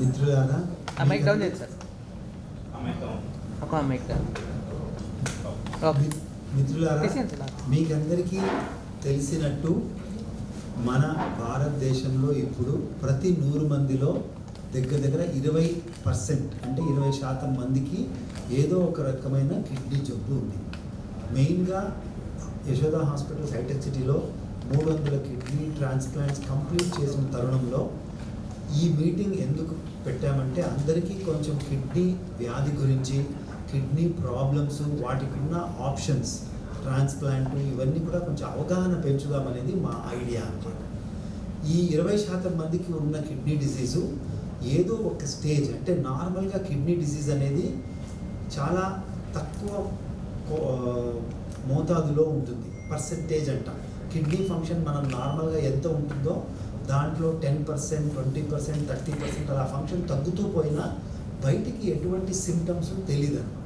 మిత్రులారా డౌన్ చేయండి సార్. ఒక డౌన్ మీకందరికీ తెలిసినట్టు మన భారతదేశంలో ఇప్పుడు ప్రతి నూరు మందిలో దగ్గర దగ్గర ఇరవై పర్సెంట్ అంటే ఇరవై శాతం మందికి ఏదో ఒక రకమైన కిడ్నీ జబ్బు ఉంది. మెయిన్గా యశోద హాస్పిటల్ హైటెక్ సిటీలో మూడు వందల కిడ్నీ ట్రాన్స్ప్లాంట్స్ కంప్లీట్ చేసిన తరుణంలో ఈ మీటింగ్ ఎందుకు పెట్టామంటే అందరికీ కొంచెం కిడ్నీ వ్యాధి గురించి కిడ్నీ ప్రాబ్లమ్స్ వాటికి ఉన్న ఆప్షన్స్ ట్రాన్స్ప్లాంట్ ఇవన్నీ కూడా కొంచెం అవగాహన పెంచుదామనేది మా ఐడియా అనమాట ఈ ఇరవై శాతం మందికి ఉన్న కిడ్నీ డిసీజు ఏదో ఒక స్టేజ్ అంటే నార్మల్గా కిడ్నీ డిసీజ్ అనేది చాలా తక్కువ కో- మోతాదులో ఉంటుంది. పర్సెంటేజ్ అంట. కిడ్నీ ఫంక్షన్ మనం నార్మల్గా ఎంత ఉంటుందో దాంట్లో ten percent twenty percent thirty percent అలా ఫంక్షన్ తగ్గుతూ పోయినా బయటికి ఎటువంటి సిమ్టమ్స్ తెలియదు అనమాట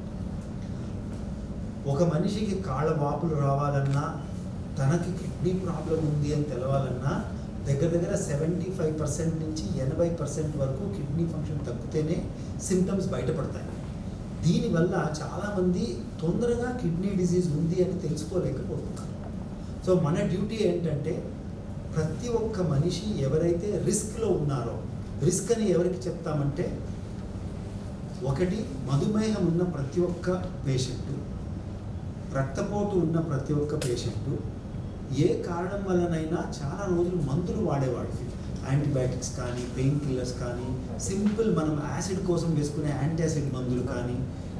ఒక మనిషికి కాళ్ళ వాపులు రావాలన్నా తనకి కిడ్నీ ప్రాబ్లం ఉంది అని తెలవాలన్నా దగ్గర దగ్గర సెవెంటీ ఫైవ్ పర్సెంట్ నుంచి ఎనభై పర్సెంట్ వరకు కిడ్నీ ఫంక్షన్ తగ్గితేనే సిమ్టమ్స్ బయటపడతాయి. దీనివల్ల చాలామంది తొందరగా కిడ్నీ డిసీజ్ ఉంది అని తెలుసుకోలేకపోతున్నారు. సో మన డ్యూటీ ఏంటంటే ప్రతి ఒక్క మనిషి ఎవరైతే రిస్క్లో ఉన్నారో రిస్క్ అని ఎవరికి చెప్తామంటే ఒకటి మధుమేహం ఉన్న ప్రతి ఒక్క పేషెంట్ రక్తపోటు ఉన్న ప్రతి ఒక్క పేషెంటు ఏ కారణం వల్లనైనా చాలా రోజులు మందులు వాడేవాడు. యాంటీబయాటిక్స్ కానీ పెయిన్ కిల్లర్స్ కానీ సింపుల్ మనం యాసిడ్ కోసం వేసుకునే యాంటాసిడ్ మందులు కానీ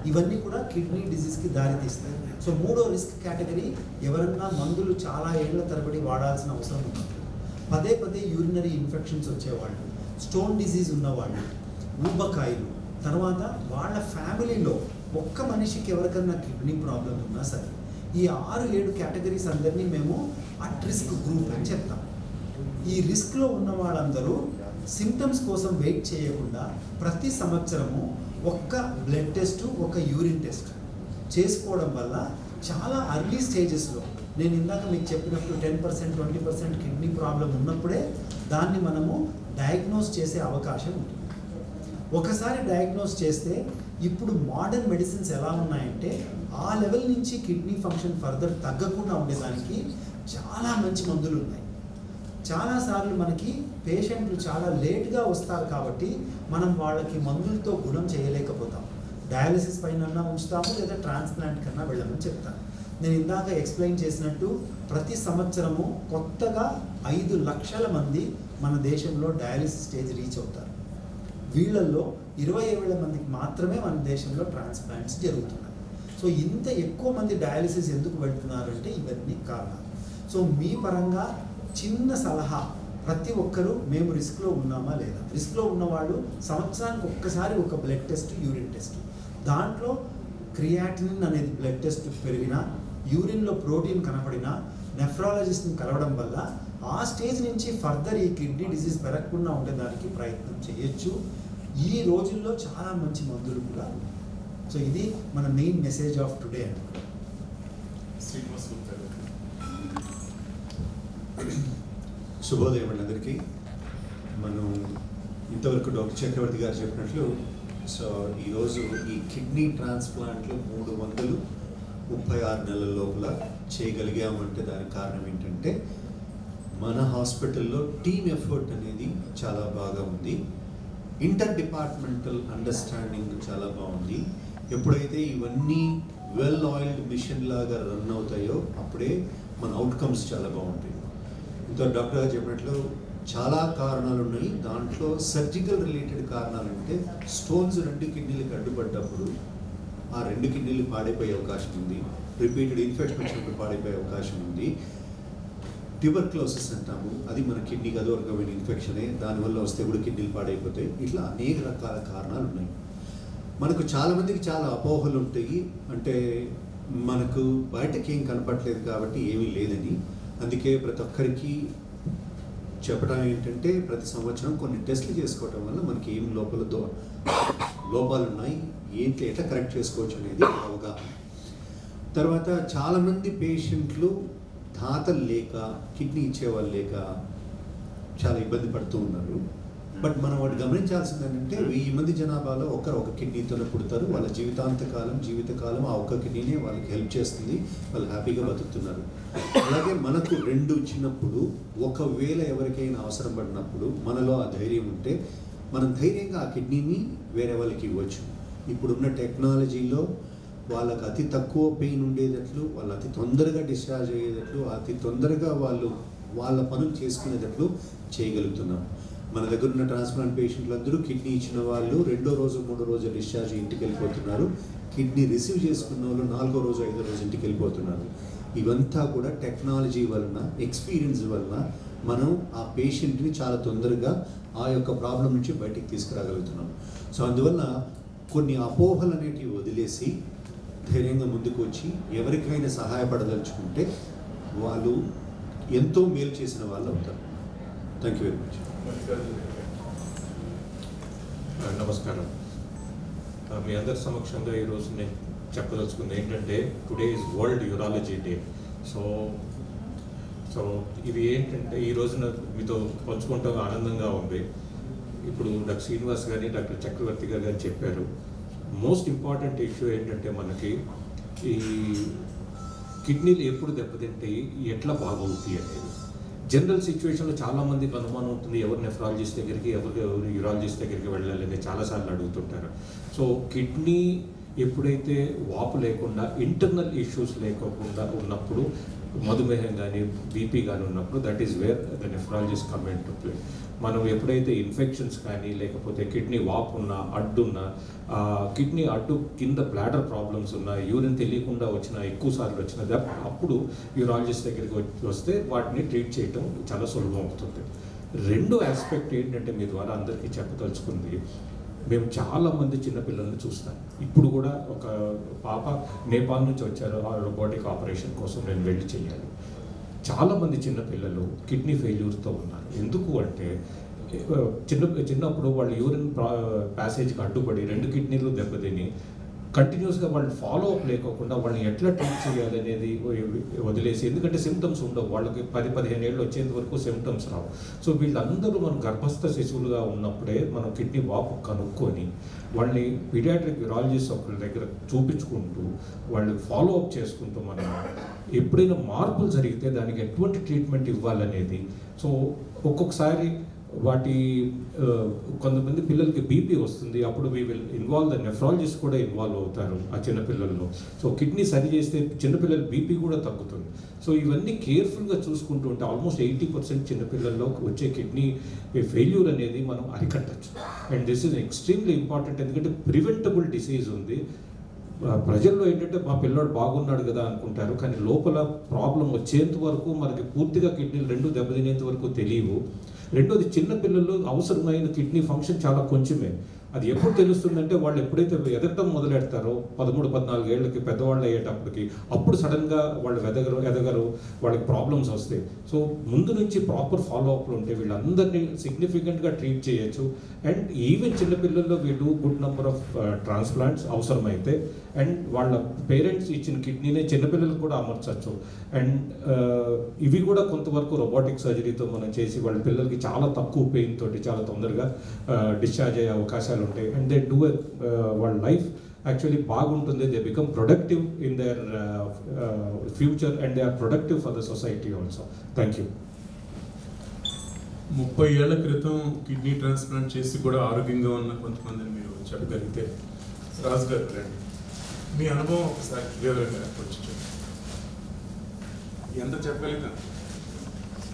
ఇవన్నీ కూడా కిడ్నీ డిసీజ్కి దారితీస్తాయి. సో మూడో రిస్క్ కేటగిరీ ఎవరన్నా మందులు చాలా ఏళ్ళ తరబడి వాడాల్సిన అవసరం ఉంది పదే పదే యూరినరీ ఇన్ఫెక్షన్స్ వచ్చేవాళ్ళు స్టోన్ డిసీజ్ ఉన్నవాళ్ళు ఊబకాయలు. తర్వాత వాళ్ళ ఫ్యామిలీలో ఒక్క మనిషికి ఎవరికన్నా కిడ్నీ ప్రాబ్లం ఉన్నా సరే ఈ ఆరు ఏడు కేటగిరీస్ అందరినీ మేము అట్ రిస్క్ గ్రూప్ అని చెప్తాం. ఈ రిస్క్లో ఉన్న వాళ్ళందరూ సిమ్టమ్స్ కోసం వెయిట్ చేయకుండా ప్రతి సంవత్సరము ఒక్క బ్లడ్ టెస్ట్ ఒక యూరిన్ టెస్ట్ చేసుకోవడం వల్ల చాలా అర్లీ స్టేజెస్లో నేను ఇందాక మీకు చెప్పినప్పుడు ten percent twenty percent kidney problem ఉన్నప్పుడే దాన్ని మనము డయాగ్నోస్ చేసే అవకాశం ఉంటుంది. ఒకసారి డయాగ్నోస్ చేస్తే ఇప్పుడు మోడర్న్ మెడిసిన్స్ ఎలా ఉన్నాయంటే ఆ లెవెల్ నుంచి కిడ్నీ ఫంక్షన్ ఫర్దర్ తగ్గకుండా ఉండేదానికి చాలా మంచి మందులు ఉన్నాయి. చాలాసార్లు మనకి పేషెంట్లు చాలా లేట్గా వస్తారు కాబట్టి మనం వాళ్ళకి మందులతో గుణం చేయలేకపోతాం. డయాలసిస్ పైన ఉంచుతాము లేదా ట్రాన్స్ప్లాంట్ కన్నా వెళ్ళమని చెప్తాను నేను ఇందాక ఎక్స్ప్లెయిన్ చేసినట్టు ప్రతి సంవత్సరము కొత్తగా ఐదు లక్షల మంది మన దేశంలో డయాలిసిస్ స్టేజ్ రీచ్ అవుతారు. వీళ్ళల్లో ఇరవై వేల మందికి మాత్రమే మన దేశంలో ట్రాన్స్ప్లాంట్స్ జరుగుతున్నాయి. సో ఇంత ఎక్కువ మంది డయాలిసిస్ ఎందుకు వెళ్తున్నారు అంటే ఇవన్నీ కారణాలు. సో మీ పరంగా చిన్న సలహా ప్రతి ఒక్కరూ మేము రిస్క్లో ఉన్నామా లేదా? రిస్క్లో ఉన్నవాళ్ళు సంవత్సరానికి ఒక్కసారి ఒక బ్లడ్ టెస్ట్ యూరిన్ టెస్ట్ దాంట్లో క్రియాటినిన్ అనేది బ్లడ్ టెస్ట్ పెరిగినా యూరిన్లో ప్రోటీన్ కనపడినా నెఫ్రాలజిస్ట్ని కలవడం వల్ల ఆ స్టేజ్ నుంచి ఫర్దర్ ఈ కిడ్నీ డిసీజ్ పెరగకుండా ఉండేదానికి ప్రయత్నం చేయొచ్చు ఈ రోజుల్లో చాలా మంచి మందులు కూడా. సో ఇది మన మెయిన్ మెసేజ్ ఆఫ్ టుడే అనుకో శ్రీనివాస్. శుభోదయం అండి అందరికీ మనం ఇంతవరకు డాక్టర్ చక్రవర్తి గారు చెప్పినట్లు సో ఈరోజు ఈ కిడ్నీ ట్రాన్స్ప్లాంట్లు మూడు వందలు ముప్పై ఆరు నెలల లోపల చేయగలిగామంటే దానికి కారణం ఏంటంటే మన హాస్పిటల్లో టీమ్ ఎఫర్ట్ అనేది చాలా బాగా ఉంది. ఇంటర్ డిపార్ట్మెంటల్ అండర్స్టాండింగ్ చాలా బాగుంది. ఎప్పుడైతే ఇవన్నీ వెల్ ఆయిల్డ్ మిషన్ లాగా రన్ అవుతాయో అప్పుడే మన అవుట్కమ్స్ చాలా బాగుంటాయి. ఇంత డాక్టర్ గారు చెప్పినట్లు చాలా కారణాలు ఉన్నాయి. దాంట్లో సర్జికల్ రిలేటెడ్ కారణాలు అంటే స్టోన్స్ రెండు కిడ్నీలకు అడ్డుపడ్డప్పుడు ఆ రెండు కిడ్నీలు పాడైపోయే అవకాశం ఉంది. రిపీటెడ్ ఇన్ఫెక్షన్ వచ్చినప్పుడు పాడైపోయే అవకాశం ఉంది. ట్యూబర్క్లోసిస్ అంటాము. అది మన కిడ్నీకి అదో రకమైన ఇన్ఫెక్షనే. దానివల్ల వస్తే కూడా కిడ్నీలు పాడైపోతాయి ఇట్లా అనేక రకాల కారణాలు ఉన్నాయి. మనకు చాలామందికి చాలా అపోహలు ఉంటాయి. అంటే మనకు బయటకి ఏం కనపట్లేదు కాబట్టి ఏమీ లేదని. అందుకే ప్రతి ఒక్కరికి చెప్పడం ఏంటంటే ప్రతి సంవత్సరం కొన్ని టెస్టులు చేసుకోవటం వల్ల మనకి ఏం లోపల దో లోపాలు ఉన్నాయి ఏంటి ఎట్లా కరెక్ట్ చేసుకోవచ్చు అనేది అవగాహన. తర్వాత చాలామంది పేషెంట్లు తాతలు లేక కిడ్నీ ఇచ్చేవాళ్ళు లేక చాలా ఇబ్బంది పడుతూ ఉన్నారు. బట్ మనం ఒకటి గమనించాల్సింది ఏంటంటే వెయ్యి మంది జనాభాలో ఒకరు ఒక కిడ్నీతోనే పుడతారు. వాళ్ళ జీవితాంతకాలం జీవితకాలం ఆ ఒక్క కిడ్నీనే వాళ్ళకి హెల్ప్ చేస్తుంది. వాళ్ళు హ్యాపీగా బతుకుతున్నారు. అలాగే మనకు రెండు ఇచ్చినప్పుడు ఒకవేళ ఎవరికైనా అవసరం పడినప్పుడు మనలో ఆ ధైర్యం ఉంటే మనం ధైర్యంగా ఆ కిడ్నీని వేరే వాళ్ళకి ఇవ్వచ్చు. ఇప్పుడున్న టెక్నాలజీలో వాళ్ళకి అతి తక్కువ పెయిన్ ఉండేటట్లు వాళ్ళు అతి తొందరగా డిశ్చార్జ్ అయ్యేటట్లు అతి తొందరగా వాళ్ళు వాళ్ళ పనులు చేసుకునేటట్లు చేయగలుగుతున్నాం. మన దగ్గర ఉన్న ట్రాన్స్ప్లాంట్ పేషెంట్లు అందరూ కిడ్నీ ఇచ్చిన వాళ్ళు రెండో రోజు మూడో రోజు డిశ్చార్జ్ ఇంటికి వెళ్ళిపోతున్నారు. కిడ్నీ రిసీవ్ చేసుకున్న వాళ్ళు నాలుగో రోజు ఐదో రోజు ఇంటికి వెళ్ళిపోతున్నారు. ఇవంతా కూడా టెక్నాలజీ వలన ఎక్స్పీరియన్స్ వలన మనం ఆ పేషెంట్ని చాలా తొందరగా ఆ యొక్క ప్రాబ్లం నుంచి బయటికి తీసుకురాగలుగుతున్నాం. సో అందువల్ల కొన్ని అపోహలు అనేటివి వదిలేసి ధైర్యంగా ముందుకు వచ్చి ఎవరికైనా సహాయపడదలుచుకుంటే వాళ్ళు ఎంతో మేలు చేసిన వాళ్ళు అవుతారు. థ్యాంక్ యూ వెరీ మచ్ నమస్కారం. మీ అందరి సమక్షంగా ఈరోజు నేను చెప్పదలుచుకుంది ఏంటంటే today is world urology day so so ఇది ఏంటంటే ఈ రోజున మీతో పంచుకుంటాం ఆనందంగా ఉంది. ఇప్పుడు డాక్టర్ శ్రీనివాస్ గారిని డాక్టర్ చక్రవర్తి గారు గారు చెప్పారు. మోస్ట్ ఇంపార్టెంట్ ఇష్యూ ఏంటంటే మనకి ఈ కిడ్నీలు ఎప్పుడు దెబ్బతింటాయి ఎట్లా బాగవుతాయి అనేది. జనరల్ సిచ్యువేషన్లో చాలామందికి అనుమానం ఉంటుంది ఎవరు నెఫ్రాలజిస్ట్ దగ్గరికి ఎవరు ఎవరు యూరాలజిస్ట్ దగ్గరికి వెళ్ళాలని చాలాసార్లు అడుగుతుంటారు. సో కిడ్నీ ఎప్పుడైతే వాపు లేకుండా ఇంటర్నల్ ఇష్యూస్ లేకోకుండా ఉన్నప్పుడు మధుమేహం కానీ బీపీ కానీ ఉన్నప్పుడు that is where the nephrologist come in to play మనం ఎప్పుడైతే ఇన్ఫెక్షన్స్ కానీ లేకపోతే కిడ్నీ వాపు ఉన్నా అడ్డున్నా కిడ్నీ అడ్డు కింద బ్లాడర్ ప్రాబ్లమ్స్ ఉన్నా యూరిన్ తెలియకుండా వచ్చిన ఎక్కువ సార్లు వచ్చిన అప్పుడు యూరాలజిస్ట్ దగ్గరికి వచ్చి- వస్తే వాటిని ట్రీట్ చేయటం చాలా సులభం అవుతుంది. రెండో ఆస్పెక్ట్ ఏంటంటే మీ ద్వారా అందరికీ చెప్పదలుచుకుంది. మేము చాలా మంది చిన్నపిల్లల్ని చూస్తాం. ఇప్పుడు కూడా ఒక పాప నేపాల్ నుంచి వచ్చారు. ఆ రోబోటిక్ ఆపరేషన్ కోసం నేను వెళ్ళి చేయాలి. చాలామంది చిన్నపిల్లలు కిడ్నీ ఫెయిల్యూర్తో ఉన్నారు. ఎందుకు అంటే చిన్న చిన్నప్పుడు వాళ్ళు యూరిన్ ప్యాసేజ్కి అడ్డుపడి రెండు కిడ్నీలు దెబ్బతిని కంటిన్యూస్గా వాళ్ళు ఫాలో అప్ లేకోకుండా వాళ్ళని ఎట్లా ట్రీట్ చేయాలి అనేది వదిలేసి ఎందుకంటే సిమ్టమ్స్ ఉండవు. వాళ్ళకి పది పదిహేను ఏళ్ళు వచ్చేంత వరకు సిమ్టమ్స్ రావు. సో వీళ్ళందరూ మనం గర్భస్థ శిశువులుగా ఉన్నప్పుడే మనం కిడ్నీ వాపు కనుక్కొని వాళ్ళని పీడియాట్రిక్ యూరాలజిస్ట్ ఒకరి దగ్గర చూపించుకుంటూ వాళ్ళని ఫాలో అప్ చేసుకుంటూ మనం ఎప్పుడైనా మార్పులు జరిగితే దానికి ఎటువంటి ట్రీట్మెంట్ ఇవ్వాలనేది. సో ఒక్కొక్కసారి వాటి కొంతమంది పిల్లలకి బీపీ వస్తుంది. అప్పుడు we will involve the nephrologist కూడా ఇన్వాల్వ్ అవుతారు ఆ చిన్నపిల్లల్లో. సో కిడ్నీ సరి చేస్తే చిన్నపిల్లల బీపీ కూడా తగ్గుతుంది. సో ఇవన్నీ కేర్ఫుల్గా చూసుకుంటూ ఉంటే ఆల్మోస్ట్ ఎయిటీ పర్సెంట్ చిన్నపిల్లల్లో వచ్చే కిడ్నీ ఫెయిల్యూర్ అనేది మనం అరికట్టచ్చు. And this is extremely important ఎందుకంటే ప్రివెంటబుల్ డిసీజ్ ఉంది. ప్రజల్లో ఏంటంటే మా పిల్లోడు బాగున్నాడు కదా అనుకుంటారు. కానీ లోపల ప్రాబ్లం వచ్చేంత వరకు మనకి పూర్తిగా కిడ్నీలు రెండు దెబ్బతినేంత వరకు తెలియవు. రెండోది చిన్నపిల్లల్లో అవసరమైన కిడ్నీ ఫంక్షన్ చాలా కొంచెమే. అది ఎప్పుడు తెలుస్తుందంటే వాళ్ళు ఎప్పుడైతే ఎదగటం మొదలెడతారో పదమూడు పద్నాలుగు ఏళ్ళకి పెద్దవాళ్ళు అయ్యేటప్పటికి అప్పుడు సడన్గా వాళ్ళు ఎదగరు ఎదగరు వాళ్ళకి ప్రాబ్లమ్స్ వస్తాయి. సో ముందు నుంచి ప్రాపర్ ఫాలో అప్లు ఉంటే వీళ్ళందరినీ సిగ్నిఫికెంట్గా ట్రీట్ చేయొచ్చు. అండ్ ఈవెన్ చిన్నపిల్లల్లో వీళ్ళు గుడ్ నెంబర్ ఆఫ్ ట్రాన్స్ప్లాంట్స్ అవసరమైతే అండ్ వాళ్ళ పేరెంట్స్ ఇచ్చిన కిడ్నీనే చిన్నపిల్లలకు కూడా అమర్చచ్చు. అండ్ uh, ఇవి కూడా కొంతవరకు రోబోటిక్ సర్జరీతో మనం చేసి వాళ్ళ పిల్లలకి చాలా తక్కువ పెయిన్ తోటి చాలా తొందరగా uh, డిశ్చార్జ్ అయ్యే అవకాశాలు ఉంటాయి. అండ్ దే డూ వాళ్ళ లైఫ్ యాక్చువల్లీ బాగుంటుంది. They become productive in their future and they are productive for the society also thank you ముప్పై ఏళ్ళ క్రితం కిడ్నీ ట్రాన్స్ప్లాంట్ చేసి కూడా ఆరోగ్యంగా ఉన్న కొంతమందిని మీరు చెప్పగలిగితే రాజు గారు రండి. మీ అనుభవం ఒకసారి వివరంగా ఎంత చెప్పగలుగుతాను